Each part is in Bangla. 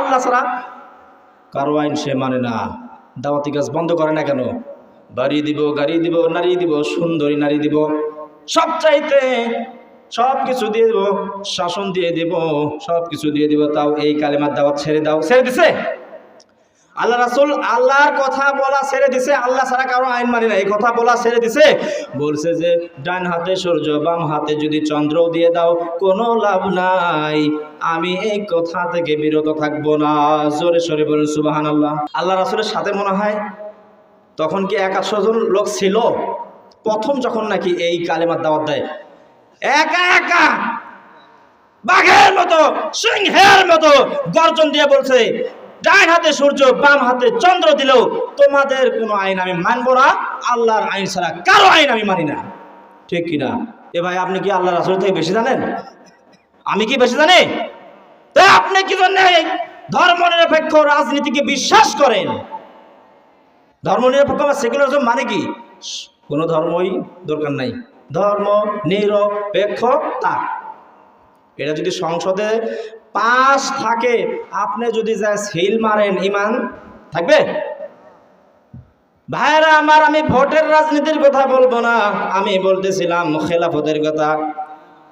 আল্লাহ ছাড়া। কারও আইন সে মানে না। দাওয়াতি গাছ বন্ধ করে না কেন? বাড়ি দিব, গাড়ি দিব, নারী দিব, সুন্দরী নারী দিব। সব চাইতে সব কিছু দিয়ে দিব, শাসন দিয়ে দিব সব কিছু দিয়ে দিব, তাও এই কালেমার দাওয়াত ছেড়ে দাও। ছেড়ে দিছে? আল্লাহ রাসুল আল্লাহর কথা বলা ছেড়ে দিছে, আল্লাহ ছাড়া কারও আইন মানি না। এই কথা বলা ছেড়ে দিছে। বলছে যে, ডান হাতে সূর্য, বাম হাতে যদি চন্দ্র দিয়ে দাও, কোনো লাভ নাই। আমি এই কথা থেকে বিরত থাকব না। জোরে সরে বলুন সুবাহান আল্লাহ আল্লাহ রাসুলের সাথে মনে হয়, তখন কি এক আটশো জন লোক ছিল? প্রথম যখন নাকি এই কালেমার দাওয়াত দেয়, একা একা, বাঘের মতো, সিংহের মতো গর্জন দিয়ে বলছে ডান হাতে সূর্য, বাম হাতে চন্দ্র দিলেও তোমাদের কোনো আইন আমি মানবো না, আল্লাহর আইন ছাড়া কারও আইন আমি মানি না। ঠিক কিনা? এ ভাই, আপনি কি আল্লাহ রাসুল থেকে বেশি জানেন? আমি কি বেশি জানি? তা আপনি কি জন্য এই ধর্মনিরপেক্ষ রাজনীতিকে বিশ্বাস করেন? ধর্মনিরপেক্ষ বা সেকুলারিজম মানে কি? কোনো ধর্মই দরকার নাই। ধর্ম নিরপেক্ষতা। এটা যদি সংসদে পাশ থাকে। আপনি যদি যা সিল মারেন, ইমান থাকবে? ভাইরা আমার আমি ভোটের রাজনীতির কথা বলব না। আমি বলতেছিলাম খেলাফতের কথা,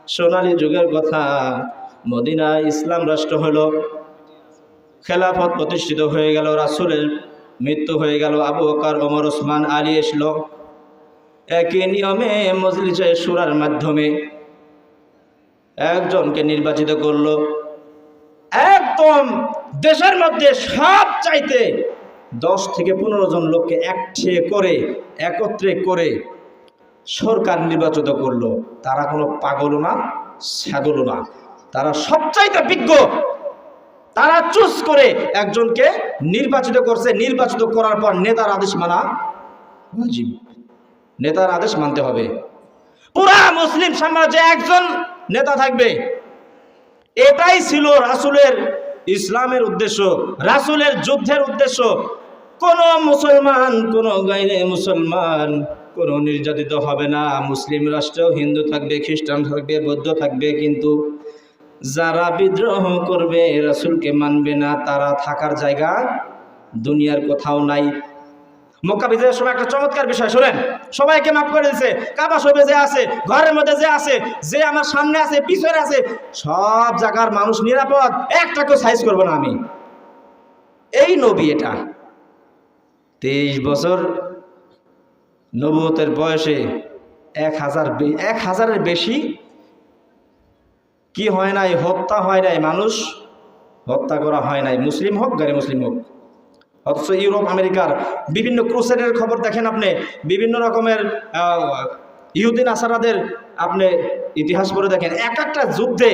সোনালী যুগের কথা। মদিনা ইসলাম রাষ্ট্র হলো, খেলাফত প্রতিষ্ঠিত হয়ে গেল, রাসুলের মৃত্যু হয়ে গেল, আবু বকর, ওমর, ওসমান, আলী এসলো। একই নিয়মে মজলিসে সুরার মাধ্যমে একজনকে নির্বাচিত করল। একদম দেশের মধ্যে সব চাইতে দশ থেকে পনেরো জন লোককে একঠে করে, একত্রে করে সরকার নির্বাচিত করল। তারা কোনো পাগলও না, ছাগলও না। তারা সবচাইতে বিজ্ঞ। তারা চুজ করে একজনকে নির্বাচিত করছে। নির্বাচিত করার পর নেতার আদেশ মানা নেতার আদেশ মানতে হবে। পুরা মুসলিম সাম্রাজ্যে একজন নেতা থাকবে। এটাই ছিল রাসুলের ইসলামের উদ্দেশ্য, রাসুলের যুদ্ধের উদ্দেশ্য, কোন মুসলমান, কোন গাইরে মুসলমান, কোনো নির্যাতিত হবে না। মুসলিম রাষ্ট্র হিন্দু থাকবে, খ্রিস্টান থাকবে, বৌদ্ধ থাকবে, কিন্তু যারা বিদ্রোহ করবে, রাসুলকে মানবে না, তারা থাকার জায়গা দুনিয়ার কোথাও নাই। মক্কা বিজয়ের সময় একটা চমৎকার বিষয়, শোনেন। সবাইকে মাফ করে দিছে। কাবা শরীফে যে আছে, ঘরের মধ্যে যে আছে, যে আমার সামনে আছে, পিছনে আছে, সব জায়গার মানুষ নিরাপদ একটাকেও সাইজ করব না আমি। এই নবী এটা। তেইশ বছর নবুয়তের বয়সে এক হাজার এক হাজারের বেশি কি হয় নাই, হত্যা হয় নাই মানুষ, হত্যা করা হয় নাই। মুসলিম হোক গাড়ি মুসলিম হোক। অথচ ইউরোপ, আমেরিকার বিভিন্ন ক্রুসেডের খবর দেখেন আপনি। বিভিন্ন রকমের ইহুদিন, আসারাদের আপনি ইতিহাস পড়ে দেখেন। এক একটা যুদ্ধে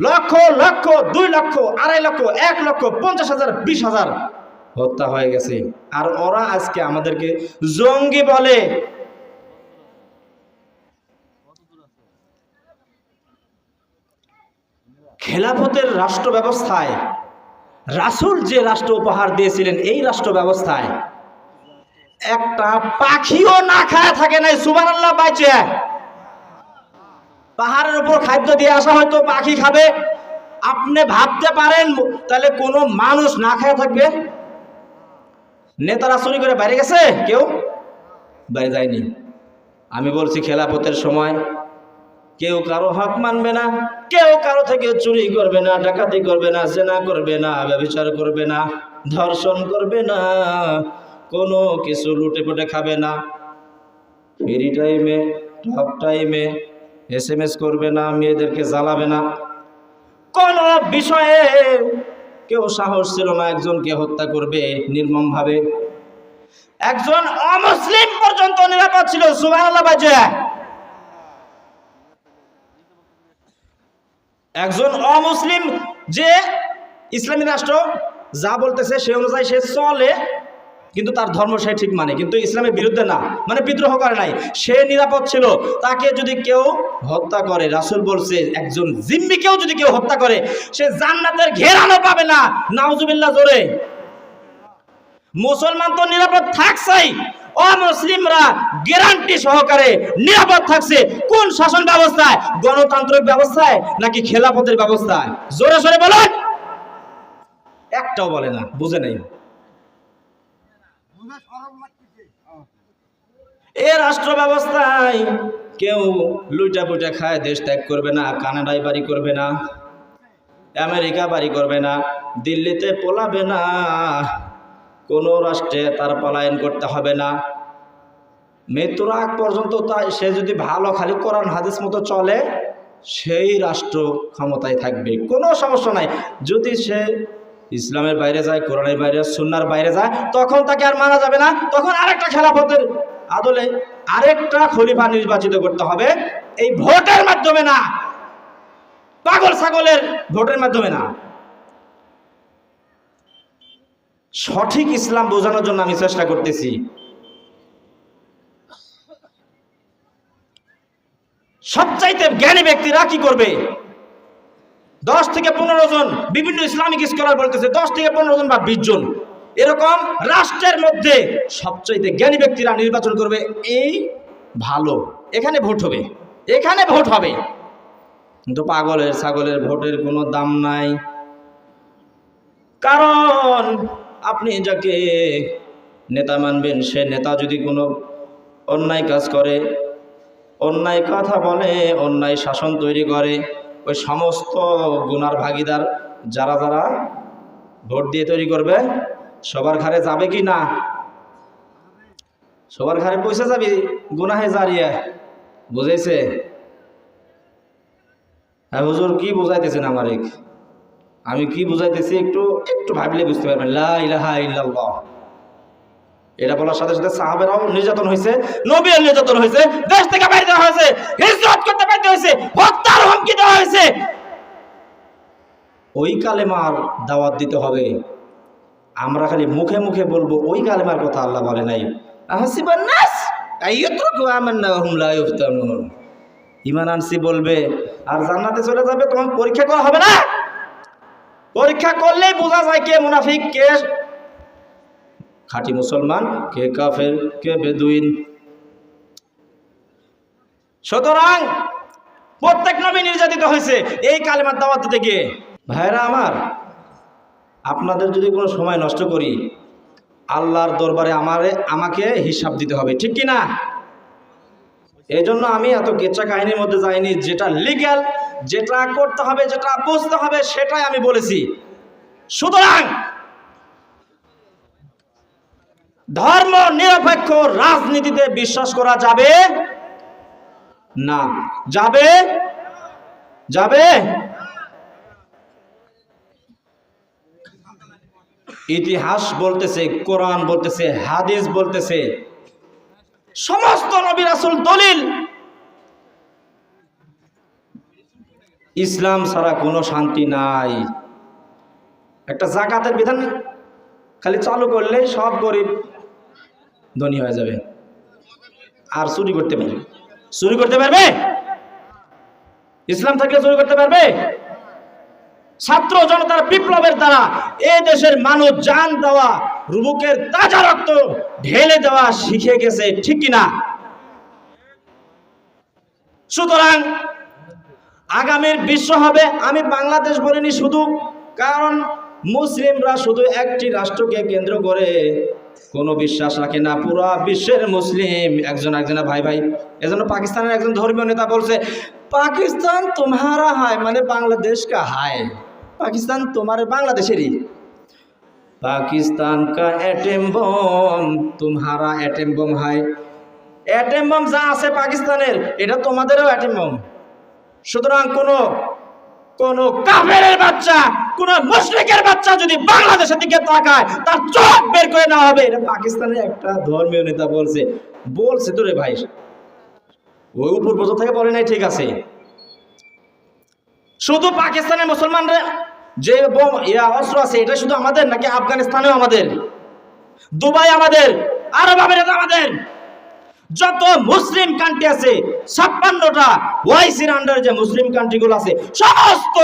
লক্ষ লক্ষ, দুই লক্ষ, আড়াই লক্ষ, এক লক্ষ, পঞ্চাশ হাজার, বিশ হাজার হত্যা হয়ে গেছে। আর ওরা আজকে আমাদেরকে জঙ্গি বলে। খেলাফতের রাষ্ট্র ব্যবস্থায় রাসুল যে রাষ্ট্র উপহার দিয়েছিলেন এই রাষ্ট্র ব্যবস্থায় একটা পাখিও না খায় থাকে নাই সুবান আল্লাহ বাইচে। পাহাড়ের উপর খাদ্য দিয়ে আসা হয়তো পাখি খাবে। আপনি ভাবতে পারেন, তাহলে কোনো মানুষ না খায় থাকবে? নেতারা চুরি করে বাইরে গেছে? কেউ? বাইরে যায়নি। আমি বলছি খেলাপথের সময় কেউ কারও হক মানবে না, কেউ কারও থেকে চুরি করবে না, ডাকাতি করবে না, জেনা করবে না, ব্যবচার করবে না, ধর্ষণ করবে না, কোনো কিছু লুটে পুটে খাবে না। ফ্রি টাইমে, টপ টাইমে এস এম এস করবে না, মেয়েদেরকে জ্বালাবে না। কোনো বিষয়ে কেউ সাহস ছিল না একজনকে হত্যা করবে নির্মমভাবে। একজন অমুসলিম পর্যন্ত নিরাপদ ছিল সুবাহ একজন অমুসলিম যে ইসলামী রাষ্ট্র যা বলতেছে সে অনুযায়ী সে চলে, কিন্তু তার ধর্ম সে ঠিক মানে। কিন্তু ইসলামের বিরুদ্ধে না। মানে বিদ্রোহ করে নাই। সে নিরাপদ ছিল। তাকে যদি কেউ হত্যা করে, রাসুল বলছে, একজন জিম্মিকেও যদি কেউ হত্যা করে, সে জান্নাতের ঘেরানো পাবে না। নাউজুবিল্লাহ, জোরে। মুসলমান তো নিরাপদ থাকছেই। অমুসলিমরা গ্যারান্টি সহকারে নিরাপদ থাকছে। কোন শাসন ব্যবস্থায়? গণতান্ত্রিক ব্যবস্থায় নাকি খেলাফতের ব্যবস্থায়? জোরে সরে বলুন। একটাও বলে না, বুঝে নেই। এ রাষ্ট্র ব্যবস্থায় কেউ লুইটা পুইটা খায়, দেশ ত্যাগ করবে না, কানাডায় বাড়ি করবে না, আমেরিকা বাড়ি করবে না, দিল্লিতে পোলাবে না। কোনো রাষ্ট্রে তার পলায়ন করতে হবে না। মৃত্যুর আগ পর্যন্ত তাই সে যদি ভালো খালি কোরআন হাদিস মতো চলে, সেই রাষ্ট্র ক্ষমতায় থাকবে। কোনো সমস্যা নাই। যদি সে ইসলামের বাইরে যায়, কোরআনের বাইরে সুন্নার বাইরে যায়, তখন তাকে আর মানা যাবে না। তখন আরেকটা খেলাফতের আদলে আরেকটা খলিফা নির্বাচিত করতে হবে। এই ভোটের মাধ্যমে না। পাগল ছাগলের ভোটের মাধ্যমে না। সঠিক ইসলাম বোঝানোর জন্য আমি চেষ্টা করতেছি। সবচাইতে জ্ঞানী ব্যক্তিরা কি করবে? দশ থেকে পনেরো জন বিভিন্ন ইসলামিক স্কলার বলতেছে, দশ থেকে পনেরো জন বা বিশ জন। এরকম রাষ্ট্রের মধ্যে সবচাইতে জ্ঞানী ব্যক্তিরা নির্বাচন করবে, এই ভালো। এখানে ভোট হবে, এখানে ভোট হবে। কিন্তু পাগলের ছাগলের ভোটের কোনো দাম নাই। কারণ আপনি যাকে নেতা মানবেন, সে নেতা যদি কোনো অন্যায় কাজ করে, অন্যায় কথা বলে, অন্যায় শাসন তৈরি করে, ওই সমস্ত গুনার ভাগিদার যারা যারা ভোট দিয়ে তৈরি করবে, সবার ঘরে যাবে কি না? সবার ঘরে পয়সা যাবি, গুনাহে জারিয়ে। বুঝেছে? হ্যাঁ হুজুর কি বুঝাইতেছেন আমার? আমি কি বুঝাইতেছি একটু একটু ভাবলে বুঝতে পারবেন। এটা বলার সাথে সাথে সাহাবেরাও নির্যাতন হয়েছে নবীর নির্যাতন হয়েছে, দেশ থেকে বাইরে দেওয়া হয়েছে, হিজরত করতে বাইরে হয়েছে, হত্যার হুমকি দেওয়া হয়েছে। ওই কালেমার দাওয়াত দিতে হবে। আমরা খালি মুখে মুখে বলব, ওই কালেমার কথা আল্লাহ বলে নাই। ইমান আনসি বলবে, আর জান্নাতে চলে যাবে তোমার পরীক্ষা করা হবে না। পরীক্ষা করলেই বোঝা যায় কে মুনাফিক, কে খাঁটি মুসলমান, কে কাফের, কে বেদুইন। সুতরাং প্রত্যেক নবী নির্যাতিত হয়েছে, এই কালেমার দাওয়াত গিয়ে। ভাইরা আমার, আপনাদের যদি কোনো সময় নষ্ট করি, আল্লাহর দরবারে আমারে, আমাকে হিসাব দিতে হবে, ঠিক কি না? এই জন্য আমি এত কেচ্চা কাহিনীর মধ্যে যাইনি, যেটা লিগ্যাল যেটা করতে হবে, যেটা বুঝতে হবে, সেটাই আমি বলেছি। সুতরাং ধর্ম নিরপেক্ষ রাজনীতিতে বিশ্বাস করা যাবে না। যাবে? যাবে? ইতিহাস বলতেছে, কোরআন বলতেছে, হাদিস বলতেছে, সমস্ত নবী রাসূল দলিল ইসলাম ছাড়া কোনো শান্তি নাই। একটা জাকাতের বিধান খালি চালু করলে সব গরিব ধনী হয়ে যাবে। আর চুরি করতে পারবে। চুরি করতে পারবে? ইসলাম থাকলে চুরি করতে পারবে? ছাত্র জনতার বিপ্লবের দ্বারা এ দেশের মানুষ জান দেওয়া, রুবুকের তাজা রক্ত ঢেলে দেওয়া শিখে গেছে, ঠিক কিনা? সুতরাং আগামীর বিশ্ব হবে, আমি বাংলাদেশ বলিনি শুধু, কারণ মুসলিমরা শুধু একটি রাষ্ট্রকে কেন্দ্র করে কোনো বিশ্বাস রাখে না। পুরো বিশ্বের মুসলিম, একজন একজনের ভাই ভাই। এজন্য পাকিস্তানের একজন ধর্মীয় নেতা বলছে, পাকিস্তান তোমারা হায় মানে বাংলাদেশ কা হায়। পাকিস্তান তোমার বাংলাদেশেরই। পাকিস্তান কা এটেম বম তোমারা এটেম বম হায়। অ্যাটেম বম যা আছে পাকিস্তানের, এটা তোমাদেরও অ্যাটেম বম। সুতরাং কোনো, কোন কাফের বাচ্চা, কোন মুশরিকের বাচ্চা যদি বাংলাদেশের দিকে তাকায়, তার চোখ বের করে নেওয়া হবে। এটা পাকিস্তানের একটা ধর্মীয় নেতা বলছে। বলছে তো রে ভাই, ওই উপর পর্যন্ত থেকে বলে নাই, ঠিক আছে। শুধু পাকিস্তানের মুসলমানরা যে বোম, ইয়া, অস্ত্র আছে, এটা শুধু আমাদের নাকি আফগানিস্তানেও আমাদের? দুবাই আমাদের, আরব আমিরাত আমাদের? যত মুসলিম কান্ট্রি আছে, ছাপ্পান্নটা ওয়াইসির আন্ডার যে মুসলিম কান্ট্রিগুলো আছে, সমস্ত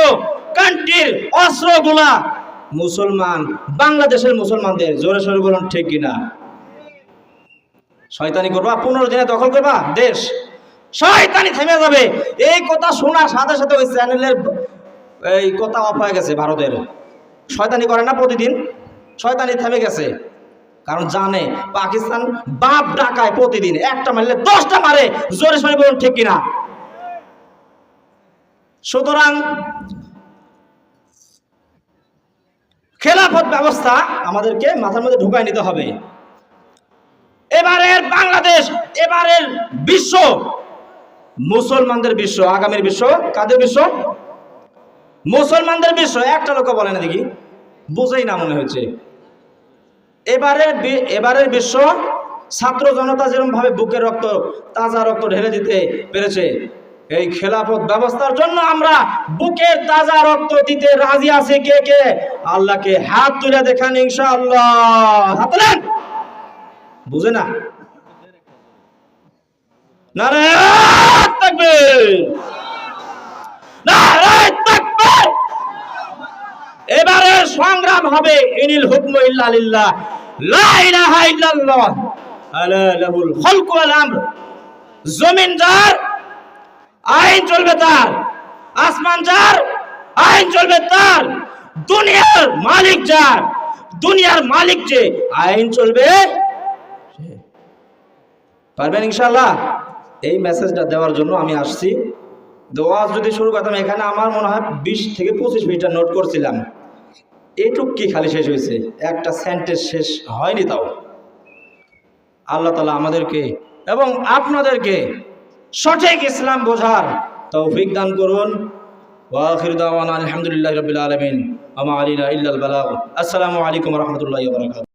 কান্ট্রির অস্ত্রগুলা মুসলমান, বাংলাদেশের মুসলমানদের, জোরে সোরে বলুন, ঠিক কিনা? শয়তানি করবা, পনেরো দিনে দখল করবা, দেশ। শয়তানি থেমে যাবে। এই কথা শোনার সাথে সাথে ওই চ্যানেলের এই কথা অফ হয়ে গেছে ভারতের। শয়তানি করে না প্রতিদিন? শয়তানি থেমে গেছে। কারণ জানে পাকিস্তান বাপ ডাকায় প্রতিদিন। একটা মারলে দশটা মারে। জোরে সরে বলুন ঠিক কিনা? সুতরাং খেলাফত ব্যবস্থা আমাদেরকে মাথার মধ্যে ঢুকাই নিতে হবে। এবারের বাংলাদেশ, এবারের বিশ্ব, মুসলমানদের বিশ্ব, আগামীর বিশ্ব, কাদের বিশ্ব? মুসলমানদের বিশ্ব। একটা লোক বলে না দেখি। বুঝেই না মনে হচ্ছে। এবারের বি- এবারের বিশ্ব ছাত্র জনতা যেরকম ভাবে বুকের রক্ত, তাজা রক্ত ঢেলে দিতে পেরেছে, এই খেলাফত ব্যবস্থার জন্য আমরা বুকের তাজা রক্ত দিতে রাজি আছি কে কে? আল্লাহকে হাত তুলে দেখান ইনশাআল্লাহ। বুঝে না? এবারে সংগ্রাম হবে ইনিল হুকম ইল্লা লা ইলাহা ইল্লাল্লাহ। আলা লাহুল খালকু ওয়াল আমর। জমিন যার, আইন চলবে তার। আসমান যার, আইন চলবে তার। দুনিয়ার মালিক যার, দুনিয়ার মালিক যে, আইন চলবে পারবেন ইনশাআল্লাহ? এই মেসেজটা দেওয়ার জন্য আমি আসছি। দোয়াজ যদি শুরু করতাম, এখানে আমার মনে হয় বিশ থেকে পঁচিশ মিনিটটা নোট করছিলাম। এটুক কি খালি শেষ হয়েছে। একটা সেন্টেন্স শেষ হয়নি তাও। আল্লাহ তালা আমাদেরকে এবং আপনাদেরকে সঠিক ইসলাম বোঝার তৌফিক দান করুন। ওয়াখির দাওয়ানা আলহামদুলিল্লাহ রবিল আলমিন। আমা আলিনা ইল্লাল বালাগ। আসসালামু আলাইকুম রহমতুল্লাহ